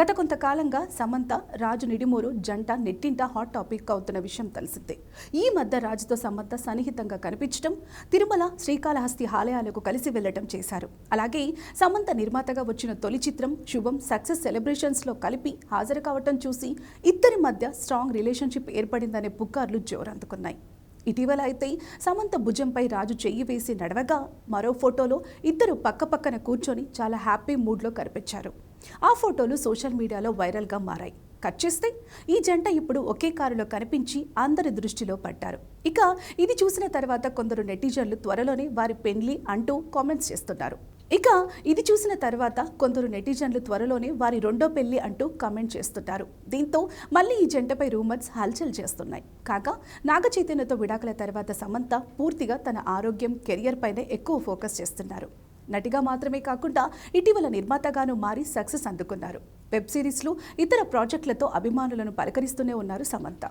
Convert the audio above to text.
గత కొంతకాలంగా సమంత రాజు నిడిమూరు జంట నెట్టింట హాట్ టాపిక్ అవుతున్న విషయం తెలిసిందే. ఈ మధ్య రాజుతో సమంత సన్నిహితంగా కనిపించడం తిరుమల శ్రీకాళహస్తి ఆలయాలకు కలిసి వెళ్ళడం చేశారు. అలాగే సమంత నిర్మాతగా వచ్చిన తొలి చిత్రం శుభం సక్సెస్ సెలబ్రేషన్స్లో కలిపి హాజరు కావటం చూసి ఇద్దరి మధ్య స్ట్రాంగ్ రిలేషన్షిప్ ఏర్పడిందనే పుకార్లు జోరందుకున్నాయి. ఇటీవల అయితే సమంత భుజంపై రాజు చెయ్యి వేసి నడవగా మరో ఫోటోలో ఇద్దరు పక్కపక్కన కూర్చొని చాలా హ్యాపీ మూడ్లో కనిపించారు. ఆ ఫోటోలు సోషల్ మీడియాలో వైరల్గా మారాయి. కట్ చేస్తే ఈ జంట ఇప్పుడు ఒకే కారులో కనిపించి అందరి దృష్టిలో పడ్డారు. ఇక ఇది చూసిన తర్వాత కొందరు నెటిజన్లు త్వరలోనే వారి పెండ్లి అంటూ కామెంట్స్ చేస్తున్నారు. ఇక ఇది చూసిన తర్వాత కొందరు నెటిజన్లు త్వరలోనే వారి రెండో పెళ్ళి అంటూ కామెంట్ చేస్తుంటారు దీంతో మళ్ళీ ఈ జంటపై రూమర్స్ హల్చల్ చేస్తున్నాయి. కాగా నాగ చైతన్యతో విడాకుల తర్వాత సమంత పూర్తిగా తన ఆరోగ్యం కెరియర్ పైనే ఎక్కువ ఫోకస్ చేస్తున్నారు. నటిగా మాత్రమే కాకుండా ఇటీవల నిర్మాతగాను మారి సక్సెస్ అందుకున్నారు. వెబ్ సిరీస్లు ఇతర ప్రాజెక్టులతో అభిమానులను పలకరిస్తూనే ఉన్నారు సమంత.